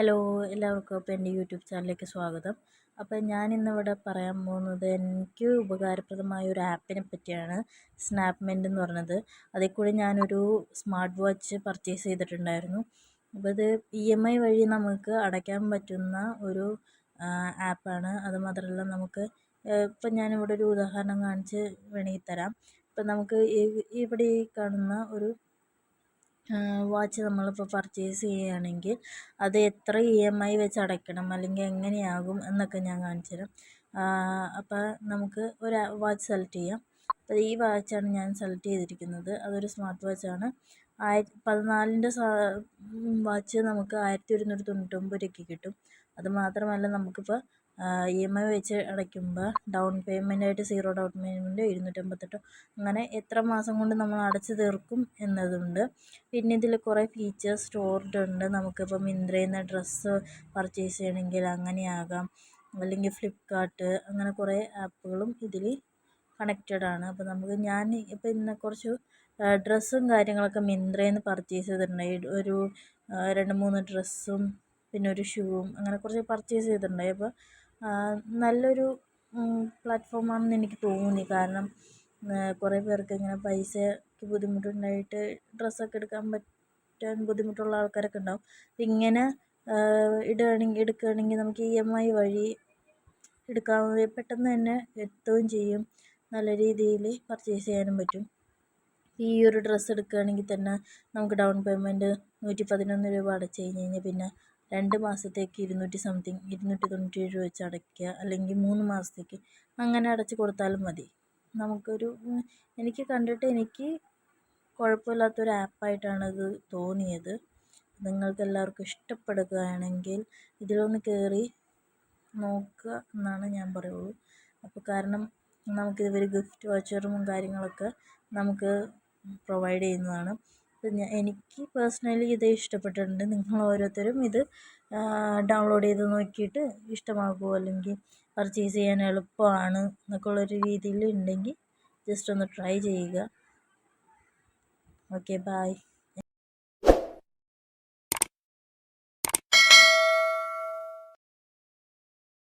Hello എല്ലാവർക്കും അപ്പോൾ എന്റെ യൂട്യൂബ് ചാനലിലേക്ക് സ്വാഗതം. അപ്പോൾ ഞാൻ ഇന്നിവിടെ പറയാൻ പോകുന്നത് എനിക്ക് ഉപകാരപ്രദമായ ഒരു ആപ്പിനെ പറ്റിയാണ് സ്നാപ്മെന്റ് എന്ന് പറഞ്ഞത്. അതിൽ കൂടി ഞാനൊരു സ്മാർട്ട് വാച്ച് പർച്ചേസ് ചെയ്തിട്ടുണ്ടായിരുന്നു. അപ്പോൾ ഇത് ഇ എം ഐ വഴി നമുക്ക് അടയ്ക്കാൻ പറ്റുന്ന ഒരു ആപ്പാണ്. അത് മാത്രമല്ല നമുക്ക് ഇപ്പം ഞാനിവിടെ ഒരു ഉദാഹരണം കാണിച്ച് വേണമെങ്കിൽ തരാം. ഇപ്പം നമുക്ക് ഇവിടെ ഈ കാണുന്ന ഒരു വാച്ച് നമ്മളിപ്പോൾ പർച്ചേസ് ചെയ്യുകയാണെങ്കിൽ അത് എത്ര ഇ എം ഐ വെച്ച് അടയ്ക്കണം അല്ലെങ്കിൽ എങ്ങനെയാകും എന്നൊക്കെ ഞാൻ കാണിച്ചു തരാം. അപ്പോൾ നമുക്ക് ഒരു വാച്ച് സെലക്ട് ചെയ്യാം. അപ്പോൾ ഈ വാച്ചാണ് ഞാൻ സെലക്ട് ചെയ്തിരിക്കുന്നത്. അതൊരു സ്മാർട്ട് വാച്ചാണ് ആയി പതിനാലിന്റെ വാച്ച് നമുക്ക് ആയിരത്തി ഒരുന്നൂറ്റി തൊണ്ണൂറ്റൊമ്പത് രൂപയ്ക്ക് കിട്ടും. അത് മാത്രമല്ല നമുക്കിപ്പോൾ ഇ എം ഐ വെച്ച് അടയ്ക്കുമ്പോൾ ഡൗൺ പേയ്മെന്റ് ആയിട്ട് സീറോ ഡൗൺ പേയ്മെന്റ് ഇരുന്നൂറ്റമ്പത്തെട്ടോ അങ്ങനെ എത്ര മാസം കൊണ്ട് നമ്മൾ അടച്ച് തീർക്കും എന്നതുണ്ട്. പിന്നെ ഇതിൽ കുറേ ഫീച്ചേഴ്സ് സ്റ്റോർഡ് ഉണ്ട്. നമുക്കിപ്പോൾ മിന്ത്രയിൽ നിന്ന് ഡ്രസ്സ് പർച്ചേസ് ചെയ്യണമെങ്കിൽ അങ്ങനെയാകാം. അല്ലെങ്കിൽ ഫ്ലിപ്പ്കാർട്ട് അങ്ങനെ കുറേ ആപ്പുകളും ഇതിൽ കണക്റ്റഡ് ആണ്. അപ്പോൾ നമുക്ക് ഞാൻ ഇപ്പോൾ ഇന്ന് കുറച്ച് ഡ്രസ്സും കാര്യങ്ങളൊക്കെ മിന്ത്രയിൽ നിന്ന് പർച്ചേസ് ചെയ്തിട്ടുണ്ടായി ഒരു രണ്ട് മൂന്ന് ഡ്രസ്സും പിന്നെ ഒരു ഷൂവും അങ്ങനെ കുറച്ച് പർച്ചേസ് ചെയ്തിട്ടുണ്ടായി അപ്പോൾ നല്ലൊരു പ്ലാറ്റ്ഫോമാണെന്ന് എനിക്ക് തോന്നി. കാരണം കുറേ പേർക്ക് ഇങ്ങനെ പൈസയ്ക്ക് ബുദ്ധിമുട്ടുണ്ടായിട്ട് ഡ്രസ്സൊക്കെ എടുക്കാൻ പറ്റാൻ ബുദ്ധിമുട്ടുള്ള ആൾക്കാരൊക്കെ ഉണ്ടാവും. അപ്പം ഇങ്ങനെ ഇടുകയാണെങ്കിൽ എടുക്കുകയാണെങ്കിൽ നമുക്ക് ഇ എം ഐ വഴി എടുക്കാവുന്ന പെട്ടെന്ന് തന്നെ എത്തുകയും ചെയ്യും. നല്ല രീതിയിൽ പർച്ചേസ് ചെയ്യാനും പറ്റും. ഈ ഒരു ഡ്രസ്സ് എടുക്കുകയാണെങ്കിൽ തന്നെ നമുക്ക് ഡൗൺ പേയ്മെന്റ് നൂറ്റി പതിനൊന്ന് രൂപ അടച്ച് കഴിഞ്ഞ് കഴിഞ്ഞാൽ പിന്നെ രണ്ട് മാസത്തേക്ക് ഇരുന്നൂറ്റി സംതിങ് ഇരുന്നൂറ്റി തൊണ്ണൂറ്റി ഏഴ് വെച്ച് അടയ്ക്കുക. അല്ലെങ്കിൽ മൂന്ന് മാസത്തേക്ക് അങ്ങനെ അടച്ച് കൊടുത്താലും മതി. നമുക്കൊരു എനിക്ക് കണ്ടിട്ട് എനിക്ക് കുഴപ്പമില്ലാത്തൊരു ആപ്പായിട്ടാണ് ഇത് തോന്നിയത്. നിങ്ങൾക്ക് എല്ലാവർക്കും ഇഷ്ടപ്പെടുകയാണെങ്കിൽ ഇതിലൊന്ന് കയറി നോക്കുക എന്നാണ് ഞാൻ പറയുള്ളൂ. അപ്പോൾ കാരണം നമുക്ക് ഇവർ ഗിഫ്റ്റ് വൗച്ചറും കാര്യങ്ങളൊക്കെ നമുക്ക് പ്രൊവൈഡ് ചെയ്യുന്നതാണ്. എനിക്ക് പേഴ്സണലി ഇത് ഇഷ്ടപ്പെട്ടിട്ടുണ്ട്. നിങ്ങൾ ഓരോരുത്തരും ഇത് ഡൗൺലോഡ് ചെയ്ത് നോക്കിയിട്ട് ഇഷ്ടമാകുമോ അല്ലെങ്കിൽ പർച്ചേസ് ചെയ്യാൻ എളുപ്പമാണ് എന്നൊക്കെ ഉള്ളൊരു രീതിയിൽ ഉണ്ടെങ്കിൽ ജസ്റ്റ് ഒന്ന് ട്രൈ ചെയ്യുക. Okay bye